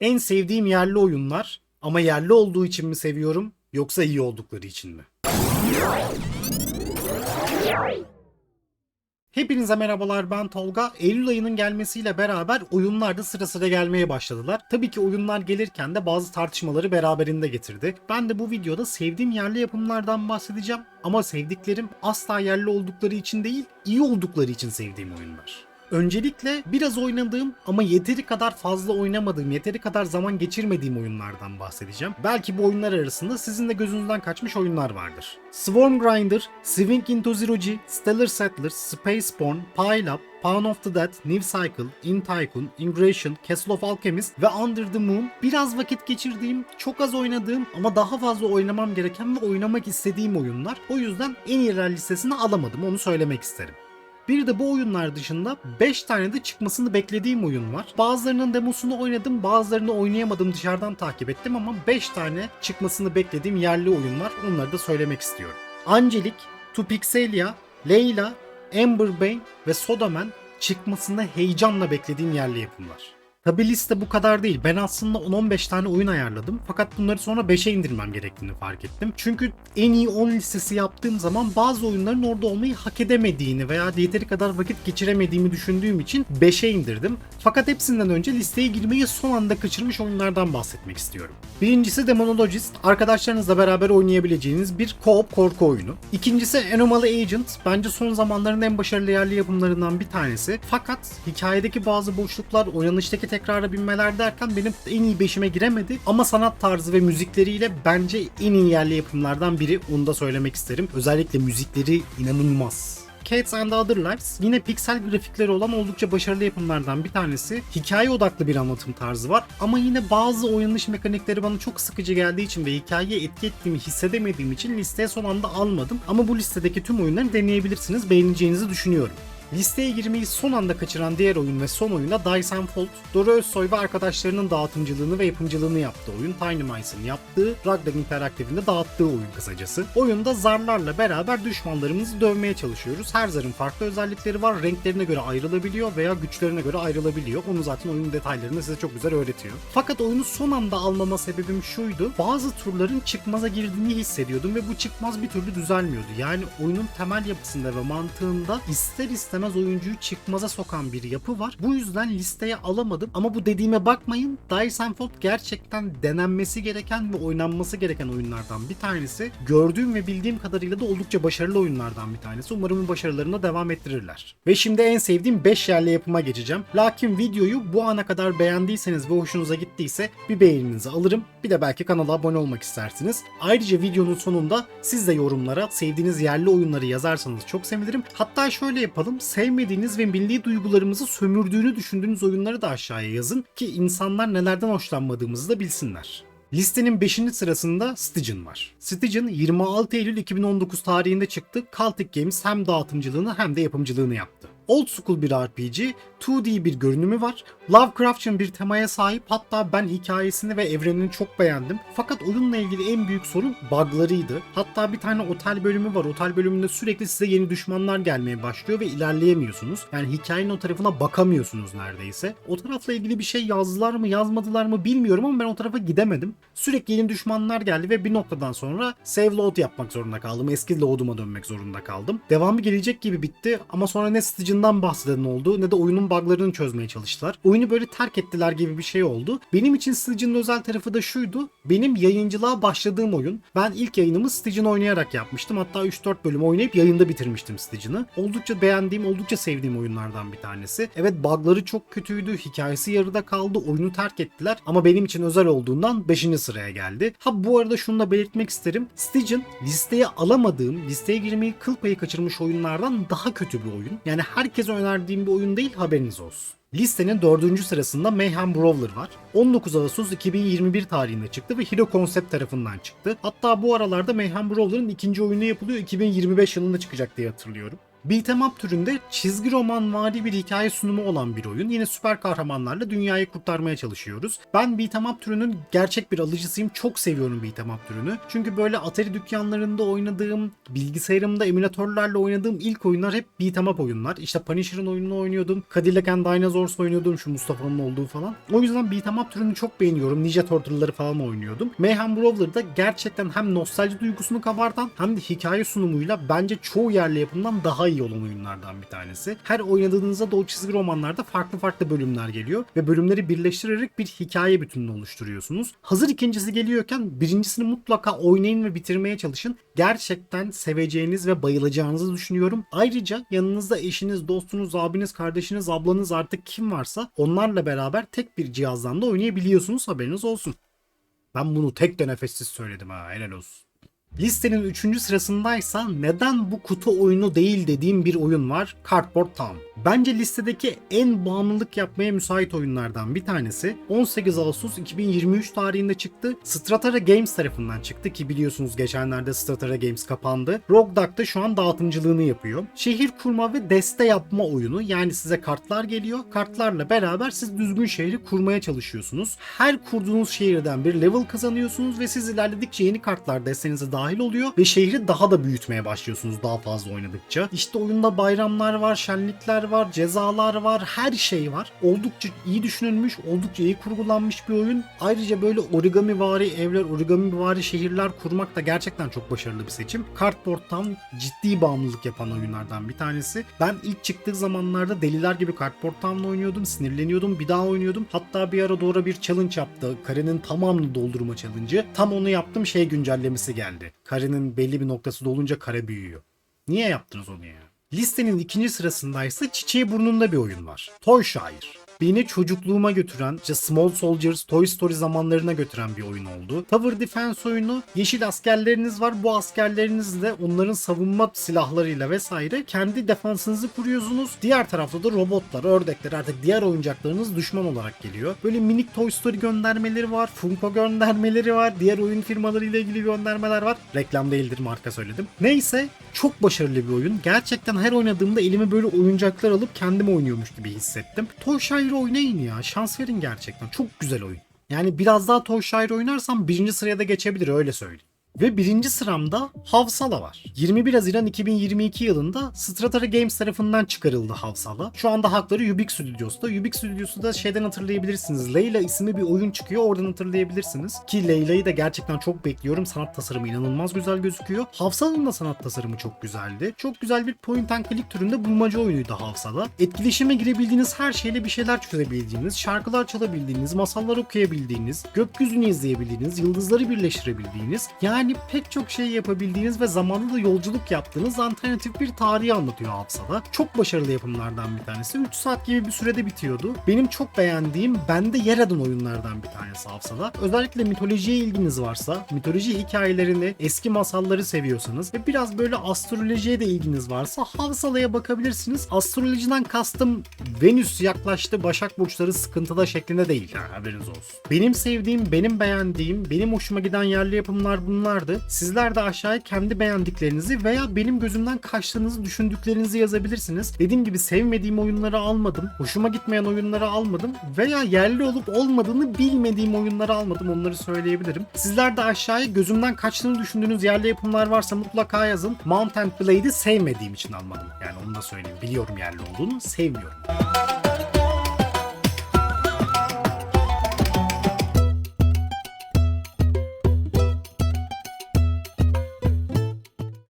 En sevdiğim yerli oyunlar ama yerli olduğu için mi seviyorum yoksa iyi oldukları için mi? Hepinize merhabalar ben Tolga. Eylül ayının gelmesiyle beraber oyunlar da sıra sıra gelmeye başladılar. Tabii ki oyunlar gelirken de bazı tartışmaları beraberinde getirdi. Ben de bu videoda sevdiğim yerli yapımlardan bahsedeceğim. Ama sevdiklerim asla yerli oldukları için değil, iyi oldukları için sevdiğim oyunlar. Öncelikle biraz oynadığım ama yeteri kadar fazla oynamadığım, yeteri kadar zaman geçirmediğim oyunlardan bahsedeceğim. Belki bu oyunlar arasında sizin de gözünüzden kaçmış oyunlar vardır. Swarm Grinder, Swing into Zero G, Stellar Settlers, Spaceborne, Pile Up, Pawn of the Dead, New Cycle, In Tycoon, Ingration, Castle of Alchemist ve Under the Moon biraz vakit geçirdiğim, çok az oynadığım ama daha fazla oynamam gereken ve oynamak istediğim oyunlar. O yüzden en iyiler listesine alamadım onu söylemek isterim. Bir de bu oyunlar dışında 5 tane de çıkmasını beklediğim oyun var. Bazılarının demosunu oynadım, bazılarını oynayamadım dışarıdan takip ettim ama 5 tane çıkmasını beklediğim yerli oyun var. Onları da söylemek istiyorum. Angelic, To Pixelia, Layla, Amber Bane ve Sodaman çıkmasını heyecanla beklediğim yerli yapımlar. Tabi liste bu kadar değil. Ben aslında 10-15 tane oyun ayarladım. Fakat bunları sonra 5'e indirmem gerektiğini fark ettim. Çünkü en iyi 10 listesi yaptığım zaman bazı oyunların orada olmayı hak edemediğini veya yeteri kadar vakit geçiremediğimi düşündüğüm için 5'e indirdim. Fakat hepsinden önce listeye girmeyi son anda kaçırmış oyunlardan bahsetmek istiyorum. Birincisi Demonologist, arkadaşlarınızla beraber oynayabileceğiniz bir co-op korku oyunu. İkincisi Anomaly Agent, bence son zamanların en başarılı yerli yapımlarından bir tanesi. Fakat hikayedeki bazı boşluklar, oynanıştaki tekrara binmeler derken benim en iyi beşime giremedi. Ama sanat tarzı ve müzikleriyle bence en iyi yerli yapımlardan biri. Onu da söylemek isterim. Özellikle müzikleri inanılmaz. Cats and Other Lives yine piksel grafikleri olan oldukça başarılı yapımlardan bir tanesi. Hikaye odaklı bir anlatım tarzı var ama yine bazı oynanış mekanikleri bana çok sıkıcı geldiği için ve hikayeye etki ettiğimi hissedemediğim için listeye son anda almadım. Ama bu listedeki tüm oyunları deneyebilirsiniz. Beğeneceğinizi düşünüyorum. Listeye girmeyi son anda kaçıran diğer oyun ve son oyun da Dice Unfold. Dora Özsoy ve arkadaşlarının dağıtımcılığını ve yapımcılığını yaptığı oyun Tiny Mice'ın yaptığı, Ragdag Interactive'in de dağıttığı oyun kısacası. Oyunda zarlarla beraber düşmanlarımızı dövmeye çalışıyoruz. Her zarın farklı özellikleri var. Renklerine göre ayrılabiliyor veya güçlerine göre ayrılabiliyor. Onu zaten oyunun detaylarını size çok güzel öğretiyor. Fakat oyunu son anda almama sebebim şuydu. Bazı turların çıkmaza girdiğini hissediyordum ve bu çıkmaz bir türlü düzelmiyordu. Yani oyunun temel yapısında ve mantığında ister istemez oyuncuyu çıkmaza sokan bir yapı var. Bu yüzden listeye alamadım ama bu dediğime bakmayın. Dice Unfold gerçekten denenmesi gereken ve oynanması gereken oyunlardan bir tanesi. Gördüğüm ve bildiğim kadarıyla da oldukça başarılı oyunlardan bir tanesi. Umarım bu başarılarını devam ettirirler. Ve şimdi en sevdiğim 5 yerli yapıma geçeceğim. Lakin videoyu bu ana kadar beğendiyseniz ve hoşunuza gittiyse bir beğeninizi alırım. Bir de belki kanala abone olmak istersiniz. Ayrıca videonun sonunda siz de yorumlara sevdiğiniz yerli oyunları yazarsanız çok sevinirim. Hatta şöyle yapalım. Sevmediğiniz ve milli duygularımızı sömürdüğünü düşündüğünüz oyunları da aşağıya yazın ki insanlar nelerden hoşlanmadığımızı da bilsinler. Listenin 5. sırasında Stygian var. Stygian 26 Eylül 2019 tarihinde çıktı. Celtic Games hem dağıtımcılığını hem de yapımcılığını yaptı. Old school bir RPG, 2D bir görünümü var. Lovecraft'ın bir temaya sahip hatta ben hikayesini ve evrenini çok beğendim. Fakat oyunla ilgili en büyük sorun buglarıydı. Hatta bir tane otel bölümü var. Otel bölümünde sürekli size yeni düşmanlar gelmeye başlıyor ve ilerleyemiyorsunuz. Yani hikayenin o tarafına bakamıyorsunuz neredeyse. O tarafla ilgili bir şey yazdılar mı yazmadılar mı bilmiyorum ama ben o tarafa gidemedim. Sürekli yeni düşmanlar geldi ve bir noktadan sonra save load yapmak zorunda kaldım. Eski load'uma dönmek zorunda kaldım. Devamı gelecek gibi bitti ama sonra ne Stygian'dan bahseden oldu ne de oyunun buglarını çözmeye çalıştılar. Oyunu böyle terk ettiler gibi bir şey oldu. Benim için Stygian'ın özel tarafı da şuydu. Benim yayıncılığa başladığım oyun. Ben ilk yayınımı Stygian oynayarak yapmıştım. Hatta 3-4 bölüm oynayıp yayında bitirmiştim Stygian'ı. Oldukça beğendiğim, oldukça sevdiğim oyunlardan bir tanesi. Evet bugları çok kötüydü. Hikayesi yarıda kaldı. Oyunu terk ettiler. Ama benim için özel olduğundan 5. sıraya geldi. Ha bu arada şunu da belirtmek isterim. Stygian listeye alamadığım, listeye girmeyi kıl payı kaçırmış oyunlardan daha kötü bir oyun. Yani herkese önerdiğim bir oyun değil haberiniz olsun. Listenin dördüncü sırasında Mayhem Brawler var. 19 Ağustos 2021 tarihinde çıktı ve Hero Concept tarafından çıktı. Hatta bu aralarda Mayhem Brawler'ın ikinci oyunu yapılıyor. 2025 yılında çıkacak diye hatırlıyorum. Beat'em up türünde çizgi roman vari bir hikaye sunumu olan bir oyun. Yine süper kahramanlarla dünyayı kurtarmaya çalışıyoruz. Ben Beat'em up türünün gerçek bir alıcısıyım. Çok seviyorum Beat'em up türünü. Çünkü böyle Atari dükkanlarında oynadığım, bilgisayarımda emülatörlerle oynadığım ilk oyunlar hep Beat'em up oyunlar. İşte Punisher'ın oyununu oynuyordum. Cadillac and Dinosaurs oynuyordum şu Mustafa'nın olduğu falan. O yüzden Beat'em up türünü çok beğeniyorum. Ninja Turtle'ları falan oynuyordum. Mayhem Brawler'da gerçekten hem nostalji duygusunu kabartan hem de hikaye sunumuyla bence çoğu yerli yapımdan daha iyi olan oyunlardan bir tanesi. Her oynadığınızda da o çizgi romanlarda farklı farklı bölümler geliyor ve bölümleri birleştirerek bir hikaye bütününü oluşturuyorsunuz. Hazır ikincisi geliyorken birincisini mutlaka oynayın ve bitirmeye çalışın. Gerçekten seveceğiniz ve bayılacağınızı düşünüyorum. Ayrıca yanınızda eşiniz, dostunuz, abiniz, kardeşiniz, ablanız artık kim varsa onlarla beraber tek bir cihazdan da oynayabiliyorsunuz haberiniz olsun. Ben bunu tek de nefessiz söyledim ha helal olsun. Listenin 3. sırasındaysa neden bu kutu oyunu değil dediğim bir oyun var. Cardboard Town. Bence listedeki en bağımlılık yapmaya müsait oyunlardan bir tanesi. 18 Ağustos 2023 tarihinde çıktı. Stratera Games tarafından çıktı ki biliyorsunuz geçenlerde Stratera Games kapandı. Rogue Duck da şu an dağıtımcılığını yapıyor. Şehir kurma ve deste yapma oyunu. Yani size kartlar geliyor. Kartlarla beraber siz düzgün şehri kurmaya çalışıyorsunuz. Her kurduğunuz şehirden bir level kazanıyorsunuz ve siz ilerledikçe yeni kartlar destenize dahil oluyor ve şehri daha da büyütmeye başlıyorsunuz daha fazla oynadıkça. İşte oyunda bayramlar var, şenlikler var, cezalar var, her şey var. Oldukça iyi düşünülmüş, oldukça iyi kurgulanmış bir oyun. Ayrıca böyle origami vari evler, origami vari şehirler kurmak da gerçekten çok başarılı bir seçim. Cardboard Town ciddi bağımlılık yapan oyunlardan bir tanesi. Ben ilk çıktığı zamanlarda deliler gibi Cardboard Town'la oynuyordum, sinirleniyordum, bir daha oynuyordum. Hatta bir ara Dora bir challenge yaptı. Karenin tamamını doldurma challenge'ı. Tam onu yaptım şey güncellemesi geldi. Karenin belli bir noktası dolunca kare büyüyor. Niye yaptınız onu ya? Listenin ikinci sırasındaysa Çiçeği Burnunda bir oyun var. Toy Shire. Beni çocukluğuma götüren, işte Small Soldiers, Toy Story zamanlarına götüren bir oyun oldu. Tower Defense oyunu, yeşil askerleriniz var. Bu askerlerinizle onların savunma silahlarıyla vesaire kendi defansınızı kuruyorsunuz. Diğer tarafta da robotlar, ördekler artık diğer oyuncaklarınız düşman olarak geliyor. Böyle minik Toy Story göndermeleri var, Funko göndermeleri var, diğer oyun firmalarıyla ilgili göndermeler var. Reklam değildir marka söyledim. Neyse çok başarılı bir oyun. Gerçekten her oynadığımda elime böyle oyuncaklar alıp kendim oynuyormuş gibi hissettim. Toy Shire oynayın ya. Şans verin gerçekten. Çok güzel oyun. Yani biraz daha Toy Shire oynarsam birinci sıraya da geçebilir öyle söyleyeyim. Ve birinci sıramda Havsala var. 21 Haziran 2022 yılında Stratera Games tarafından çıkarıldı Havsala. Şu anda hakları Ubik Studios'ta. Ubik Studios'u da şeyden hatırlayabilirsiniz. Leyla isimli bir oyun çıkıyor. Oradan hatırlayabilirsiniz. Ki Leyla'yı da gerçekten çok bekliyorum. Sanat tasarımı inanılmaz güzel gözüküyor. Havsala'nın da sanat tasarımı çok güzeldi. Çok güzel bir point and click türünde bulmaca oyunuydu Havsala. Etkileşime girebildiğiniz her şeyle bir şeyler çözebildiğiniz, şarkılar çalabildiğiniz, masallar okuyabildiğiniz, gökyüzünü izleyebildiğiniz, yıldızları birleştirebildiğiniz, yani pek çok şey yapabildiğiniz ve zamanda da yolculuk yaptığınız alternatif bir tarihi anlatıyor Hafsa'da. Çok başarılı yapımlardan bir tanesi. 3 saat gibi bir sürede bitiyordu. Benim çok beğendiğim, bende yer eden oyunlardan bir tanesi Hafsa'da. Özellikle mitolojiye ilginiz varsa, mitoloji hikayelerini, eski masalları seviyorsanız ve biraz böyle astrolojiye de ilginiz varsa Havsala'ya bakabilirsiniz. Astrolojiden kastım Venüs yaklaştı, Başak Burçları sıkıntıda şeklinde değil. Ha, haberiniz olsun. Benim sevdiğim, benim beğendiğim, benim hoşuma giden yerli yapımlar bunlardı. Sizler de aşağıya kendi beğendiklerinizi veya benim gözümden kaçtığınızı düşündüklerinizi yazabilirsiniz. Dediğim gibi sevmediğim oyunları almadım. Hoşuma gitmeyen oyunları almadım. Veya yerli olup olmadığını bilmediğim oyunları almadım. Onları söyleyebilirim. Sizler de aşağıya gözümden kaçtığını düşündüğünüz yerli yapımlar varsa mutlaka yazın. Mount and Blade'i sevmediğim için almadım. Yani onu da söyleyeyim. Biliyorum yerli olduğunu sevmiyorum.